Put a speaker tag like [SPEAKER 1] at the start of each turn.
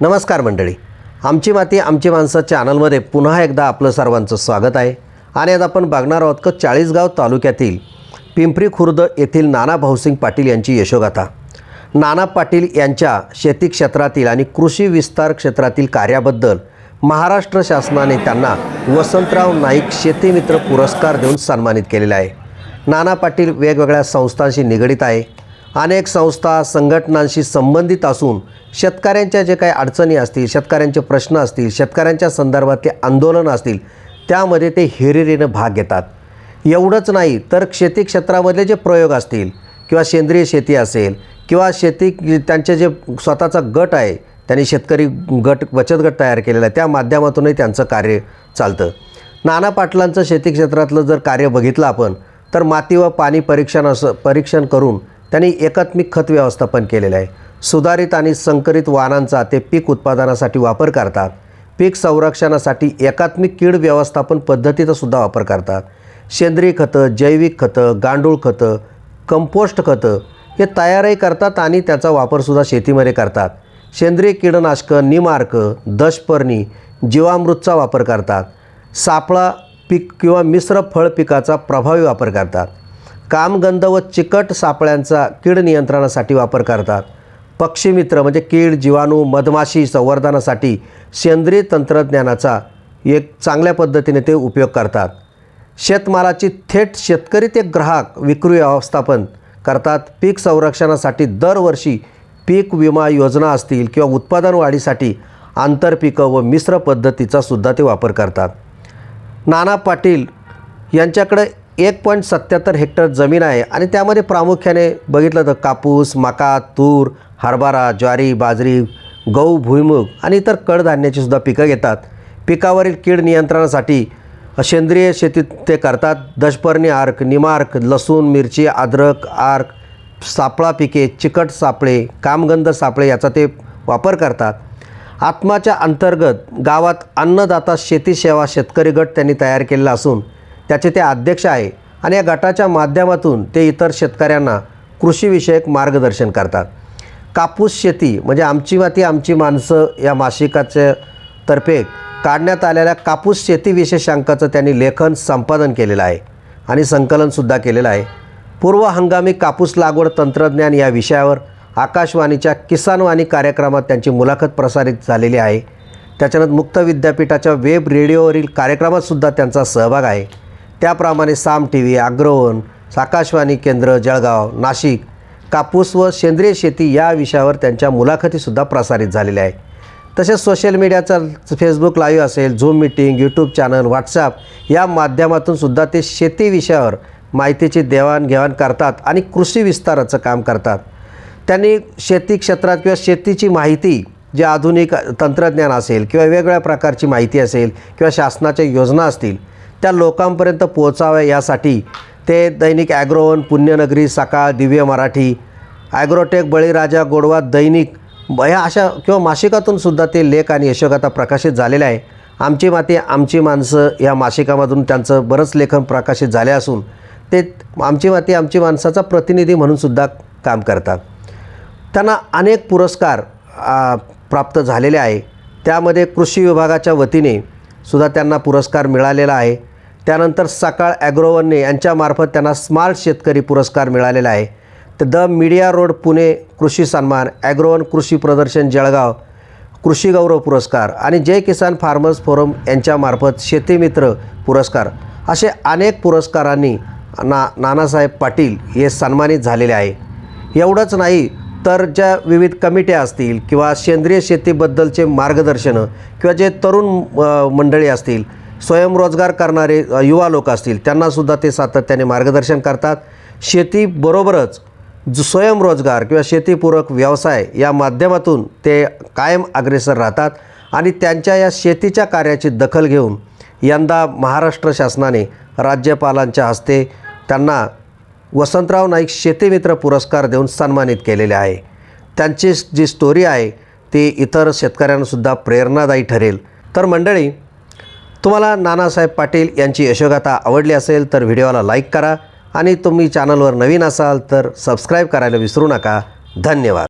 [SPEAKER 1] नमस्कार मंडळी. आमची माती आमची माणसं चॅनलमध्ये पुन्हा एकदा आपलं सर्वांचं स्वागत आहे. आणि आज आपण बघणार आहोत का चाळीसगाव तालुक्यातील पिंपरी खुर्द येथील नाना भाऊसिंग पाटील यांची यशोगाथा. नाना पाटील यांच्या शेती क्षेत्रातील आणि कृषी विस्तार क्षेत्रातील कार्याबद्दल महाराष्ट्र शासनाने त्यांना वसंतराव नाईक शेतीमित्र पुरस्कार देऊन सन्मानित केलेला आहे. नाना पाटील वेगवेगळ्या संस्थांशी निगडीत आहे. अनेक संस्था संघटनांशी संबंधित असून शेतकऱ्यांच्या जे काही अडचणी असतील शेतकऱ्यांचे प्रश्न असतील शेतकऱ्यांच्या संदर्भातले आंदोलनं असतील त्यामध्ये ते हिरिरीनं भाग घेतात. एवढंच नाही तर शेती क्षेत्रामधले जे प्रयोग असतील किंवा सेंद्रिय शेती असेल किंवा शेती त्यांचे जे स्वतःचा गट आहे त्यांनी शेतकरी गट बचत गट तयार केलेला आहे त्या माध्यमातूनही त्यांचं कार्य चालतं. नाना पाटलांचं शेती क्षेत्रातलं जर कार्य बघितलं आपण तर माती व पाणी परीक्षण असं परीक्षण करून त्यांनी एकात्मिक खत व्यवस्थापन केलेलं आहे. सुधारित आणि संकरित वाहनांचा ते पीक उत्पादनासाठी वापर करतात. पीक संरक्षणासाठी एकात्मिक कीड व्यवस्थापन पद्धतीचा सुद्धा वापर करतात. सेंद्रिय खतं जैविक खतं गांडूळ खतं कंपोस्ट खतं हे तयारही करतात आणि त्याचा वापरसुद्धा शेतीमध्ये करतात. सेंद्रिय कीडनाशकं निमार्क दशपर्णी जीवामृतचा वापर करतात. सापळा पीक किंवा मिश्र फळ पिकाचा प्रभावी वापर करतात. कामगंध व चिकट सापळ्यांचा कीड नियंत्रणासाठी वापर करतात. पक्षीमित्र म्हणजे कीड जीवाणू मधमाशी संवर्धनासाठी सेंद्रिय तंत्रज्ञानाचा एक चांगल्या पद्धतीने ते उपयोग करतात. शेतमालाची थेट शेतकरी ते ग्राहक विक्री व्यवस्थापन करतात. पीक संरक्षणासाठी दरवर्षी पीक विमा योजना असतील किंवा उत्पादन वाढीसाठी आंतरपिकं व मिश्र पद्धतीचा सुद्धा ते वापर करतात. नाना पाटील यांच्याकडे एक पॉईंट सत्याहत्तर हेक्टर जमीन आहे आणि त्यामध्ये प्रामुख्याने बघितलं तर कापूस मका तूर हरभरा ज्वारी बाजरी गहू भुईमुग आणि इतर कडधान्याची सुद्धा पिकं घेतात. पिकावरील कीड नियंत्रणासाठी सेंद्रिय शेतीत ते करतात. दशपर्णी आर्क निमार्क लसूण मिरची अद्रक आर्क सापळा पिके चिकट सापळे कामगंध सापळे याचा ते वापर करतात. आत्माच्या अंतर्गत गावात अन्नदाता शेती सेवा शेतकरी गट त्यांनी तयार केलेला असून त्याचे ते अध्यक्ष आहे आणि या गटाच्या माध्यमातून ते इतर शेतकऱ्यांना कृषीविषयक मार्गदर्शन करतात. कापूस शेती म्हणजे आमची माती आमची माणसं या मासिकाच्या तर्फे काढण्यात आलेल्या कापूस शेती विशेषांकाचं त्यांनी लेखन संपादन केलेलं आहे आणि संकलनसुद्धा केलेलं आहे. पूर्व हंगामी कापूस लागवड तंत्रज्ञान या विषयावर आकाशवाणीच्या किसानवाणी कार्यक्रमात त्यांची मुलाखत प्रसारित झालेली आहे. त्याच्यानंतर मुक्त विद्यापीठाच्या वेब रेडिओवरील कार्यक्रमातसुद्धा त्यांचा सहभाग आहे. त्याप्रमाणे साम टी व्ही आग्रवन आकाशवाणी केंद्र जळगाव नाशिक कापूस व सेंद्रिय शेती या विषयावर त्यांच्या मुलाखतीसुद्धा प्रसारित झालेल्या आहे तसेच सोशल मीडियाचा फेसबुक लाईव्ह असेल zoom meeting YouTube channel WhatsApp या माध्यमातून सुद्धा ते शेती विषयावर माहितीची देवाणघेवाण करतात आणि कृषी विस्ताराचं काम करतात. त्यांनी शेती क्षेत्रात किंवा शेतीची माहिती जे आधुनिक तंत्रज्ञान असेल किंवा वेगवेगळ्या प्रकारची माहिती असेल किंवा शासनाच्या योजना असतील त्या लोकांपर्यंत पोहोचाव्या यासाठी ते दैनिक ॲग्रोवन पुण्यनगरी सकाळ दिव्य मराठी ॲग्रोटेक बळीराजा गोडवा दैनिक या अशा किंवा मासिकातून सुद्धा ते लेख आणि यशोगाथा प्रकाशित झालेले आहे. आमची माती आमची माणसं या मासिकामधून त्यांचं बरंच लेखन प्रकाशित झाले असून ते आमची माती आमची माणसाचा प्रतिनिधी म्हणूनसुद्धा काम करतात. त्यांना अनेक पुरस्कार प्राप्त झालेले आहे. त्यामध्ये कृषी विभागाच्या वतीने सुद्धा त्यांना पुरस्कार मिळालेला आहे. त्यानंतर सकाळ ॲग्रोवनने यांच्यामार्फत त्यांना स्मार्ट शेतकरी पुरस्कार मिळालेला आहे. तर द मीडिया रोड पुणे कृषी सन्मान ॲग्रोवन कृषी प्रदर्शन जळगाव कृषी गौरव पुरस्कार आणि जय किसान फार्मर्स फोरम यांच्यामार्फत शेतीमित्र पुरस्कार असे अनेक पुरस्कारांनी ना नानासाहेब पाटील हे सन्मानित झालेले आहे. एवढंच नाही तर ज्या विविध कमिट्या असतील किंवा सेंद्रिय शेतीबद्दलचे मार्गदर्शनं किंवा जे तरुण मंडळी असतील स्वयंरोजगार करणारे युवा लोक असतील त्यांनासुद्धा ते सातत्याने मार्गदर्शन करतात. शेतीबरोबरच स्वयंरोजगार किंवा शेतीपूरक व्यवसाय या माध्यमातून ते कायम अग्रेसर राहतात आणि त्यांच्या या शेतीच्या कार्याची दखल घेऊन यंदा महाराष्ट्र शासनाने राज्यपालांच्या हस्ते त्यांना वसंतराव नाईक शेतीमित्र पुरस्कार देऊन सन्मानित केलेले आहे. त्यांची जी स्टोरी आहे ती इतर शेतकऱ्यांनासुद्धा प्रेरणादायी ठरेल. तर मंडळी तुम्हाला नानासाहेब पाटील यांची यशोगाथा आवडली असेल तर व्हिडिओला लाईक करा आणि तुम्ही चॅनलवर नवीन असाल तर सबस्क्राईब करायला विसरू नका. धन्यवाद.